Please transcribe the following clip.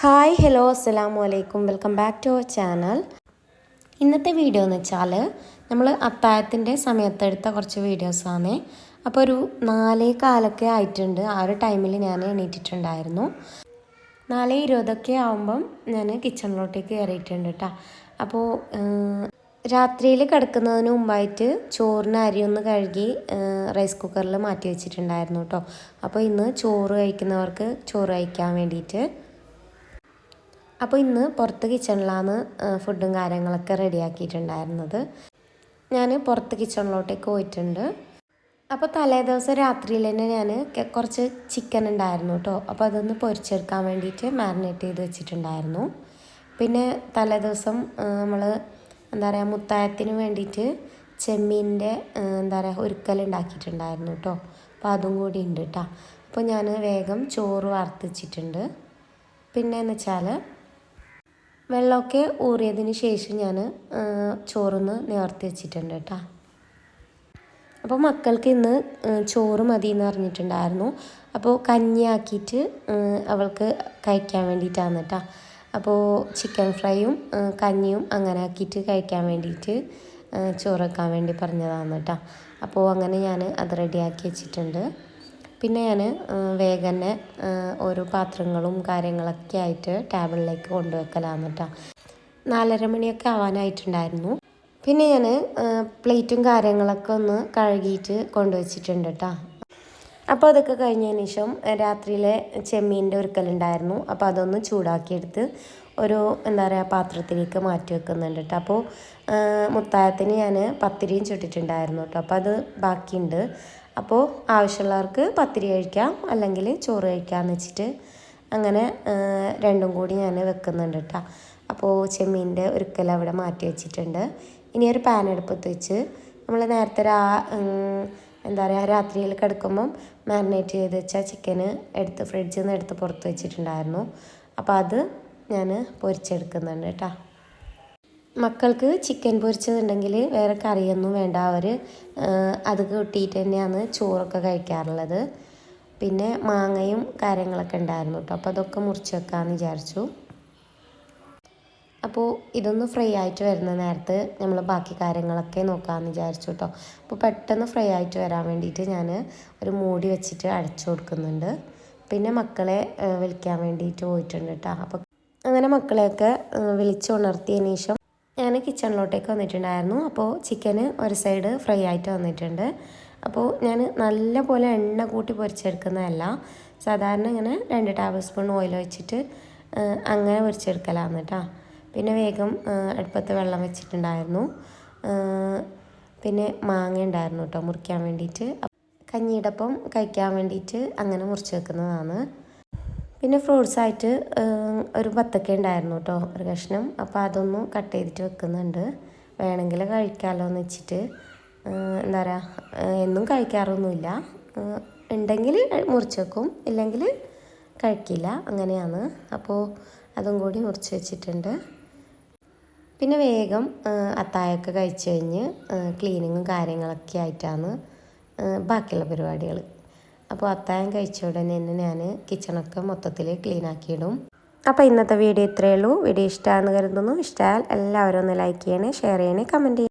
Hi hello അസ്സലാമു അലൈക്കും welcome back to our channel. ഇന്നത്തെ വീഡിയോ എന്ന് വെച്ചാൽ നമ്മൾ അത്താഴത്തിന്റെ സമയത്തെടുത്ത കുറച്ച് വീഡിയോസാണ് അപ്പോൾ ഒരു നാലേ കാലൊക്കെ ആയിട്ടുണ്ട്. ആ ഒരു ടൈമിൽ ഞാൻ എണീറ്റിട്ടുണ്ടായിരുന്നു. നാല് ഇരുപതൊക്കെ ആകുമ്പം ഞാൻ കിച്ചണിലോട്ടേക്ക് കയറിയിട്ടുണ്ട് കേട്ടോ. അപ്പോൾ രാത്രിയിൽ കിടക്കുന്നതിന് മുമ്പായിട്ട് ചോറിന് അരി ഒന്ന് കഴുകി റൈസ് കുക്കറിൽ മാറ്റി വെച്ചിട്ടുണ്ടായിരുന്നു കേട്ടോ. അപ്പോൾ ഇന്ന് ചോറ് കഴിക്കുന്നവർക്ക് ചോറ് കഴിക്കാൻ വേണ്ടിയിട്ട് അപ്പോൾ ഇന്ന് പുറത്ത് കിച്ചണിലാണ് ഫുഡും കാര്യങ്ങളൊക്കെ റെഡിയാക്കിയിട്ടുണ്ടായിരുന്നത്. ഞാൻ പുറത്ത് കിച്ചണിലോട്ടേക്ക് പോയിട്ടുണ്ട്. അപ്പോൾ തലേ ദിവസം രാത്രിയിൽ തന്നെ ഞാൻ കുറച്ച് ചിക്കൻ ഉണ്ടായിരുന്നു കേട്ടോ അപ്പോൾ അതൊന്ന് പൊരിച്ചെടുക്കാൻ വേണ്ടിയിട്ട് മാരിനേറ്റ് ചെയ്ത് വെച്ചിട്ടുണ്ടായിരുന്നു. പിന്നെ തലേ ദിവസം നമ്മൾ എന്താ പറയുക മുത്തായത്തിന് വേണ്ടിയിട്ട് ചെമ്മീന്റെ എന്താ പറയുക ഒരുക്കൽ ഉണ്ടാക്കിയിട്ടുണ്ടായിരുന്നു കേട്ടോ അപ്പോൾ അതും കൂടി ഉണ്ട് കേട്ടോ അപ്പോൾ ഞാൻ വേഗം ചോറ് വറുത്തിച്ചിട്ടുണ്ട് പിന്നെ എന്ന് വെച്ചാൽ വെള്ളമൊക്കെ ഊറിയതിന് ശേഷം ഞാൻ ചോറൊന്ന് നിവർത്തി വെച്ചിട്ടുണ്ട് കേട്ടോ. അപ്പോൾ മക്കൾക്ക് ഇന്ന് ചോറ് മതി എന്ന് പറഞ്ഞിട്ടുണ്ടായിരുന്നു അപ്പോൾ കഞ്ഞിയാക്കിയിട്ട് അവൾക്ക് കഴിക്കാൻ വേണ്ടിയിട്ടാണ് കേട്ടോ. അപ്പോൾ ചിക്കൻ ഫ്രൈയും കഞ്ഞിയും അങ്ങനെ ആക്കിയിട്ട് കഴിക്കാൻ വേണ്ടിയിട്ട് ചോറ് വെക്കാൻ വേണ്ടി പറഞ്ഞതാണ് കേട്ടോ. അപ്പോൾ അങ്ങനെ ഞാൻ അത് റെഡിയാക്കി വെച്ചിട്ടുണ്ട്. പിന്നെ ഞാൻ വേഗം തന്നെ ഓരോ പാത്രങ്ങളും കാര്യങ്ങളൊക്കെ ആയിട്ട് ടേബിളിലേക്ക് കൊണ്ടുവെക്കലാണ് കേട്ടോ നാലര മണിയൊക്കെ ആവാനായിട്ടുണ്ടായിരുന്നു. പിന്നെ ഞാൻ പ്ലേറ്റും കാര്യങ്ങളൊക്കെ ഒന്ന് കഴുകിയിട്ട് കൊണ്ടുവച്ചിട്ടുണ്ട് കേട്ടോ അപ്പോൾ അതൊക്കെ കഴിഞ്ഞതിന് ശേഷം രാത്രിയിലെ ചെമ്മീന്റെ ഒരുക്കലുണ്ടായിരുന്നു. അപ്പോൾ അതൊന്ന് ചൂടാക്കിയെടുത്ത് ഒരു എന്താ പറയുക പാത്രത്തിലേക്ക് മാറ്റി വെക്കുന്നുണ്ട് കേട്ടോ അപ്പോൾ മുത്തായത്തിന് ഞാൻ പത്തിരിയും ചുട്ടിട്ടുണ്ടായിരുന്നു കേട്ടോ അപ്പോൾ അത് ബാക്കിയുണ്ട്. അപ്പോൾ ആവശ്യമുള്ളവർക്ക് പത്തിരി കഴിക്കാം അല്ലെങ്കിൽ ചോറ് കഴിക്കാമെന്ന് വെച്ചിട്ട് അങ്ങനെ രണ്ടും കൂടി ഞാൻ വെക്കുന്നുണ്ട് കേട്ടോ അപ്പോൾ ചെമ്മീന്റെ ഒരുക്കൽ അവിടെ മാറ്റി വെച്ചിട്ടുണ്ട്. ഇനി ഒരു പാൻ എടുപ്പത്ത് വെച്ച് നമ്മൾ നേരത്തെ രാ എന്താ പറയുക രാത്രിയിൽ കിടക്കുമ്പം മാരിനേറ്റ് ചെയ്ത് വെച്ച ചിക്കന് എടുത്ത് ഫ്രിഡ്ജിൽ നിന്ന് എടുത്ത് പുറത്ത് വെച്ചിട്ടുണ്ടായിരുന്നു. അപ്പോൾ അത് ഞാൻ പൊരിച്ചെടുക്കുന്നുണ്ട് കേട്ടോ മക്കൾക്ക് ചിക്കൻ പൊരിച്ചതുണ്ടെങ്കിൽ വേറെ കറിയൊന്നും വേണ്ട. അവർ അത് കൂട്ടിയിട്ട് തന്നെയാണ് ചോറൊക്കെ കഴിക്കാറുള്ളത്. പിന്നെ മാങ്ങയും കാര്യങ്ങളൊക്കെ ഉണ്ടായിരുന്നു കേട്ടോ. അപ്പോൾ അതൊക്കെ മുറിച്ച് വെക്കാമെന്ന് വിചാരിച്ചു. അപ്പോൾ ഇതൊന്ന് ഫ്രൈ ആയിട്ട് വരുന്ന നേരത്ത് നമ്മൾ ബാക്കി കാര്യങ്ങളൊക്കെ നോക്കാമെന്ന് വിചാരിച്ചു കേട്ടോ. അപ്പോൾ പെട്ടെന്ന് ഫ്രൈ ആയിട്ട് വരാൻ വേണ്ടിയിട്ട് ഞാൻ ഒരു മൂടി വെച്ചിട്ട് അടച്ചു കൊടുക്കുന്നുണ്ട്. പിന്നെ മക്കളെ വിളിക്കാൻ വേണ്ടിയിട്ട് പോയിട്ടുണ്ട് കേട്ടോ. അപ്പോൾ അങ്ങനെ മക്കളെയൊക്കെ വിളിച്ചുണർത്തിയതിന് ശേഷം ഞാൻ കിച്ചണിലോട്ടേക്ക് വന്നിട്ടുണ്ടായിരുന്നു. അപ്പോൾ ചിക്കന് ഒരു സൈഡ് ഫ്രൈ ആയിട്ട് വന്നിട്ടുണ്ട്. അപ്പോൾ ഞാൻ നല്ലപോലെ എണ്ണ കൂട്ടി പൊരിച്ചെടുക്കുന്നതല്ല. സാധാരണ ഇങ്ങനെ രണ്ട് ടേബിൾ സ്പൂൺ ഓയിൽ വെച്ചിട്ട് അങ്ങനെ പൊരിച്ചെടുക്കലാണ് കേട്ടോ പിന്നെ വേഗം അടുപ്പത്ത് വെള്ളം വെച്ചിട്ടുണ്ടായിരുന്നു. പിന്നെ മാങ്ങ ഉണ്ടായിരുന്നു കേട്ടോ മുറിക്കാൻ വേണ്ടിയിട്ട്. കഞ്ഞിയുടെ ഒപ്പം കഴിക്കാൻ വേണ്ടിയിട്ട് അങ്ങനെ മുറിച്ച് വെക്കുന്നതാണ്. പിന്നെ ഫ്രൂട്ട്സ് ആയിട്ട് ഒരു ബത്തക്ക ഉണ്ടായിരുന്നു കേട്ടോ ഒരു കഷ്ണം. അപ്പോൾ അതൊന്നും കട്ട് ചെയ്തിട്ട് വെക്കുന്നുണ്ട്. വേണമെങ്കിൽ കഴിക്കാമല്ലോ എന്ന് വെച്ചിട്ട് എന്താ പറയുക എന്നും കഴിക്കാറൊന്നുമില്ല. ഉണ്ടെങ്കിൽ മുറിച്ച് വെക്കും ഇല്ലെങ്കിൽ കഴിക്കില്ല. അങ്ങനെയാണ്. അപ്പോൾ അതും കൂടി മുറിച്ച് വെച്ചിട്ടുണ്ട്. പിന്നെ വേഗം അത്തായൊക്കെ കഴിച്ച് കഴിഞ്ഞ് ക്ലീനിങ്ങും കാര്യങ്ങളൊക്കെ ആയിട്ടാണ് ബാക്കിയുള്ള പരിപാടികൾ അപ്പോൾ അത്തായം കഴിച്ച ഉടനെ തന്നെ ഞാൻ കിച്ചണൊക്കെ മൊത്തത്തിൽ ക്ലീൻ ആക്കിയിടും. അപ്പോൾ ഇന്നത്തെ വീഡിയോ ഇത്രയേ ഉള്ളൂ. വീഡിയോ ഇഷ്ടമാണെന്ന് കരുതുന്നു. ഇഷ്ടമായാൽ എല്ലാവരും ഒന്ന് ലൈക്ക് ചെയ്യണേ ഷെയർ ചെയ്യണേ കമന്റ് ചെയ്യണേ.